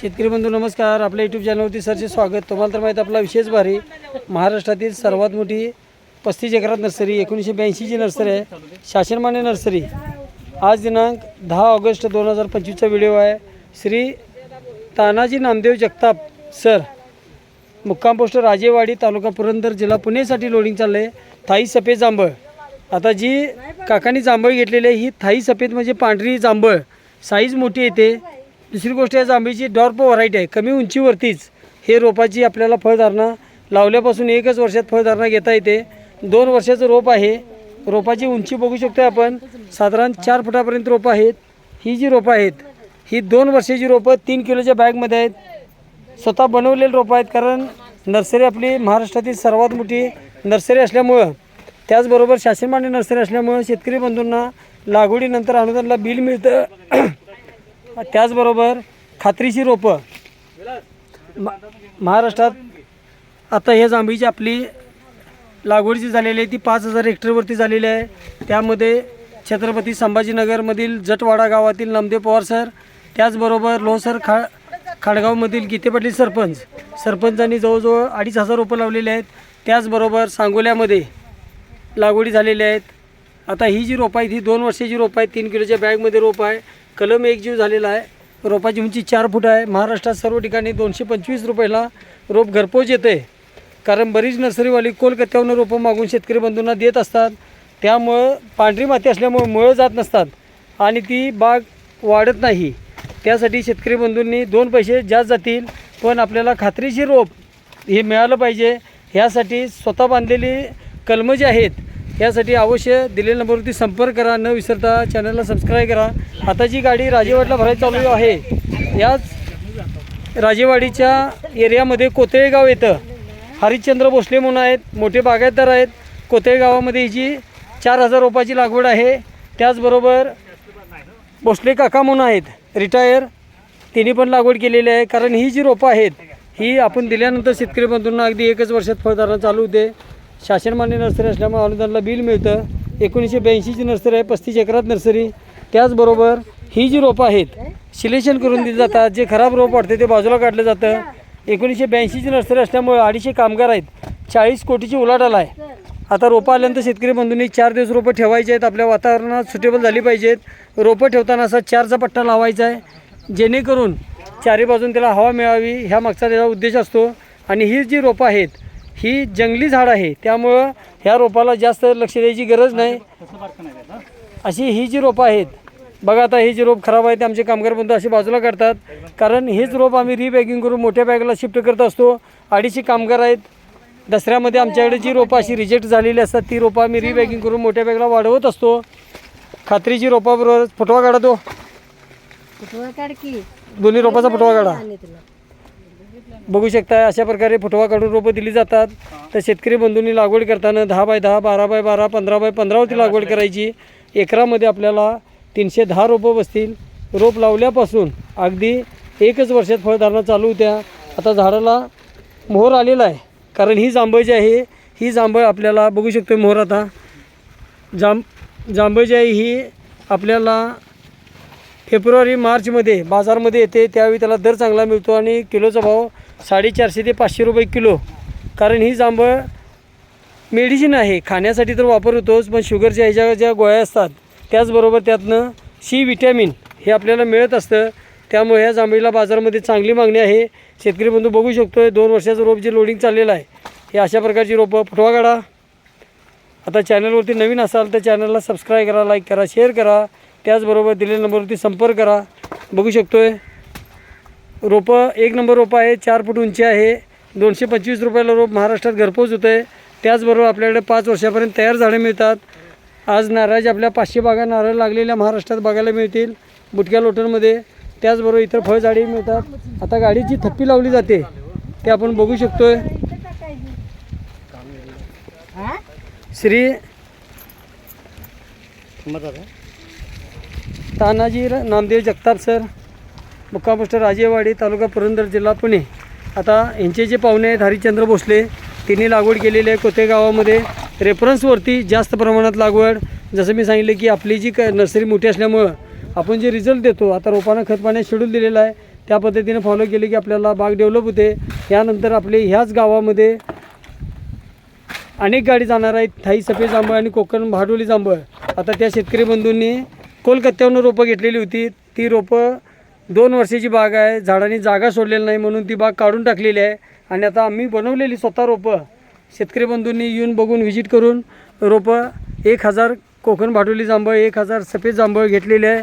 शेतकरी बंधू नमस्कार. आपल्या यूट्यूब चॅनलवरती सरचे स्वागत. तुम्हाला तर माहीत आपला विशेष भारी महाराष्ट्रातील सर्वात मोठी पस्तीस एकरात नर्सरी एकोणीसशे ब्याऐंशीची नर्सरी आहे. शासनमान्य नर्सरी. आज दिनांक दहा ऑगस्ट दोन हजार पंचवीसचा व्हिडिओ आहे. श्री तानाजी नामदेव जगताप सर. मुक्काम पोस्ट राजेवाडी तालुका पुरंदर जिल्हा पुणेसाठी लोडिंग चाललं आहे थाई सफेद जांभळ. आता जी काकांनी जांभळ घेतलेली आहे ही थाई सफेद म्हणजे पांढरी जांभळ. साईज मोठी येते. दुसरी गोष्ट या जांभीची डॉर्प व्हरायटी आहे. कमी उंचीवरतीच हे रोपाची आपल्याला फळधारणा लावल्यापासून एकच वर्षात फळधारणा घेता येते. दोन वर्षाचं रोप आहे. रोपाची उंची बघू शकतो आपण. साधारण चार फुटापर्यंत रोपं आहेत. ही जी रोपं आहेत ही दोन वर्षाची रोपं तीन किलोच्या बॅगमध्ये आहेत. स्वतः बनवलेली रोपं आहेत कारण नर्सरी आपली महाराष्ट्रातील सर्वात मोठी नर्सरी असल्यामुळं त्याचबरोबर शासनमान्य नर्सरी असल्यामुळं शेतकरी बंधूंना लागवडीनंतर अनुदानला बिल मिळतं. त्याचबरोबर खात्रीची रोपं. मा- महाराष्ट्रात आता ह्या जांभळीची आपली लागवडीची झालेली आहे ती पाच हजार हेक्टरवरती झालेली आहे. त्यामध्ये छत्रपती संभाजीनगरमधील जटवाडा गावातील नामदेव पवार सर त्याचबरोबर लोहसर खा खाडगावमधील गीते पाटील सरपंच सरपंचांनी जवळजवळ अडीच हजार रोपं लावलेले आहेत. त्याचबरोबर सांगोल्यामध्ये लागवडी झालेल्या आहेत. आता ही जी रोपं आहेत ही दोन वर्षाची रोपं आहेत तीन किलोच्या बॅगमध्ये रोप आहे. कलम एक जीव झालेला आहे. रोपाची उंची चार फूट आहे. महाराष्ट्रात सर्व ठिकाणी दोनशे पंचवीस रुपयाला रोप घरपोच येते. कारण बरीच नर्सरीवाली कोलकात्याहून रोपं मागून शेतकरी बंधूंना देत असतात. त्यामुळं पांढरी माती असल्यामुळं मुळं जात नसतात आणि ती बाग वाढत नाही. त्यासाठी शेतकरी बंधूंनी दोन पैसे जास्त जातील. पण आपल्याला खात्रीशीर रोप हे मिळालं पाहिजे. ह्यासाठी स्वतः बांधलेली कलमं जी आहेत यासाठी अवश्य दिलेल्या नंबरवरती संपर्क करा. न विसरता चॅनलला सबस्क्राईब करा. आता जी गाडी राजेवाडीला भरायला चालू आहे. याच राजेवाडीच्या एरियामध्ये कोतळेगाव येतं. हरिश्चंद्र भोसले म्हणून आहेत. मोठे बागायतदार आहेत. कोतळेगावामध्ये हिची चार हजार रोपाची लागवड आहे. त्याचबरोबर भोसले काका म्हणून आहेत. रिटायर. त्यांनी पण लागवड केलेली आहे. कारण ही जी रोपं आहेत ही आपण दिल्यानंतर शेतकरी बंधूंना अगदी एकच वर्षात फळधारणा चालू होते शासनमान्य नर्सरी असल्यामुळे अनुदानाला बिल मिळतं. एकोणीसशे ब्याऐंशीची नर्सरी आहे पस्तीस एकरात नर्सरी. त्याचबरोबर ही जी रोपं आहेत सिलेक्शन करून दिली जातात. जे खराब रोप वाटते ते बाजूला काढलं जातं. एकोणीसशे ब्याऐंशीची नर्सरी असल्यामुळे अडीचशे कामगार आहेत. चाळीस कोटीची उलाढाल आहे. आता रोपं आल्यानंतर शेतकरी बंधूंनी चार दिवस रोपं ठेवायचे आहेत. आपल्या वातावरणात सुटेबल झाली पाहिजेत. रोपं ठेवताना असा चारचा पट्टा लावायचा आहे. जेणेकरून चारी बाजून त्याला हवा मिळावी. ह्या मागचा त्याचा उद्देश असतो. आणि ही जी रोपं आहेत ही जंगली झाड आहे. त्यामुळं ह्या रोपाला जास्त लक्ष द्यायची गरज नाही. अशी ही जी रोपं आहेत बघा आता ही जी रोप खराब आहे ते आमचे कामगार बंधू असे बाजूला काढतात कारण हेच रोप आम्ही रिबॅगिंग करून मोठ्या बॅगला शिफ्ट करत असतो. अडीचशे कामगार आहेत. दसऱ्यामध्ये आमच्याकडे जी रोपं अशी रिजेक्ट झालेली असतात ती रोपं आम्ही रिबॅगिंग करून मोठ्या बॅगला वाढवत असतो. खात्रीची रोपाबरोबर फुटवा काढा तो. फुटवा काढ की. दोन्ही रोपाचा फुटवा काढा. बघू शकता अशा प्रकारे फुटवा काढून रोपं दिली जातात. तर शेतकरी बंधूंनी लागवड करताना दहा बाय दहा बारा बाय बारा पंधरा बाय पंधरावरती लागवड करायची. एकरामध्ये आपल्याला तीनशे दहा रोपं बसतील. रोप लावल्यापासून अगदी एकच वर्षात फळधारणा चालू होत्या. आता झाडाला मोहर आलेला आहे. कारण ही जांभळ जी आहे ही जांभळ आपल्याला बघू शकतो मोहर आता. जांब जांभळ जी आहे ही आपल्याला फेब्रुवारी मार्चमध्ये बाजारमध्ये येते. त्यावेळी त्याला दर चांगला मिळतो आणि किलोचा भाव साडेचारशे ते पाचशे रुपये किलो. कारण ही जांभळ मेडिसिन आहे. खाण्यासाठी तर वापर होतोच पण शुगरच्या ह्याच्या ज्या गोळ्या असतात त्याचबरोबर त्यातनं सी विटॅमिन हे आपल्याला मिळत असतं. त्यामुळे ह्या जांभळीला बाजारामध्ये चांगली मागणी आहे. शेतकरी बंधू बघू शकतो आहे दोन वर्षाचं रोप जे लोडिंग चाललेलं आहे हे अशा प्रकारची रोपं फुटवा काढा. आता चॅनलवरती नवीन असाल तर चॅनलला सबस्क्राईब करा लाईक करा शेअर करा. त्याचबरोबर दिलेल्या नंबरवरती संपर्क करा. बघू शकतो आहे रोपं एक नंबर रोपं आहे चार फूट उंची आहे दोनशे पंचवीस रुपयाला रोप महाराष्ट्रात घरपोच होतं आहे त्याचबरोबर आपल्याकडे पाच वर्षापर्यंत तयार झाडे मिळतात. आज नारळाचे आपल्या पाचशे बागा नारळ लागलेल्या महाराष्ट्रात बघायला मिळतील बुटक्या लोटरमध्ये त्याचबरोबर इतर फळझाडी मिळतात. आता गाडीची थप्पी लावली जाते ते आपण बघू शकतोय. श्री तानाजी नामदेव जगताप सर. मुक्काम राजेवाडी तालुका पुरंदर जिल्हा पुणे. आता यांचे जे पाहुणे आहेत हरिश्चंद्र भोसले त्यांनी लागवड केलेली आहे कोते गावामध्ये. रेफरन्सवरती जास्त प्रमाणात लागवड. जसं मी सांगितलं की आपली जी क नर्सरी मोठी असल्यामुळं आपण जे रिझल्ट देतो आता रोपांना खत पाण्यात शेड्यूल दिलेला आहे त्या पद्धतीने फॉलो केले की आपल्याला बाग डेव्हलप होते. यानंतर आपले ह्याच गावामध्ये अनेक गाडी जाणार आहेत. थाई सफेद जांभळ आणि कोकण भाडोली जांभळ. आता त्या शेतकरी बंधूंनी कोलकात्यावरून रोपं घेतलेली होती. ती रोपं दोन वर्षाची बाग आहे झाडांनी जागा सोडलेली नाही म्हणून ती बाग काढून टाकलेली आहे. आणि आता आम्ही बनवलेली स्वतः रोपं शेतकरी बंधूंनी येऊन बघून व्हिजिट करून रोपं एक हजार कोकण भाडोली जांभळ एक हजार सफेद जांभळ घेतलेले आहे.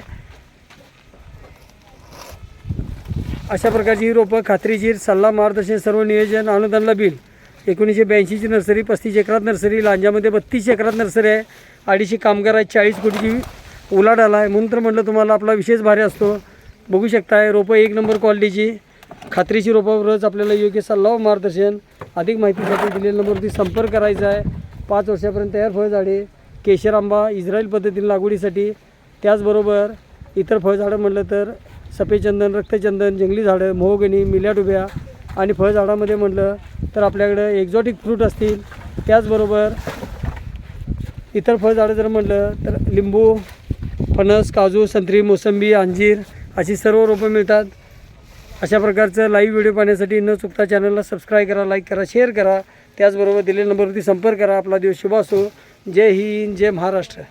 अशा प्रकारची ही रोपं खात्रीशीर सल्ला मार्गदर्शन सर्व नियोजन अनुदानला बिल. एकोणीसशे ब्याऐंशीची नर्सरी पस्तीस एकरात नर्सरी लांजामध्ये बत्तीस एकरात नर्सरी आहे. अडीचशे कामगार आहेत चाळीस कोटीची उलाढाल आहे. म्हणून तर म्हटलं तुम्हाला आपला विशेष भारी असतो. बघू शकताय रोपं एक नंबर क्वालिटीची खात्रीची रोपावरच आपल्याला योग्य सल्ला व मार्गदर्शन अधिक माहितीसाठी दिलेल्या नंबरवरती संपर्क करायचा आहे. पाच वर्षापर्यंत तयार फळझाडे केशर आंबा इस्रायल पद्धतीने लागवडीसाठी. त्याचबरोबर इतर फळझाडं म्हटलं तर सफेदचंदन रक्तचंदन जंगली झाडं मोहगणी मिल्याडुब्या आणि फळझाडामध्ये म्हटलं तर आपल्याकडं एक्झॉटिक फ्रूट असतील. त्याचबरोबर इतर फळझाडं जर म्हटलं तर लिंबू फणस काजू संत्री मोसंबी अंजीर अशी सर्व रोपं मिळतात. अशा प्रकारचं लाईव्ह व्हिडिओ पाहण्यासाठी न चुकता चॅनलला सबस्क्राईब करा लाईक करा शेअर करा. त्याचबरोबर दिलेल्या नंबरवरती संपर्क करा. आपला दिवस शुभ असो. जय हिंद जय महाराष्ट्र.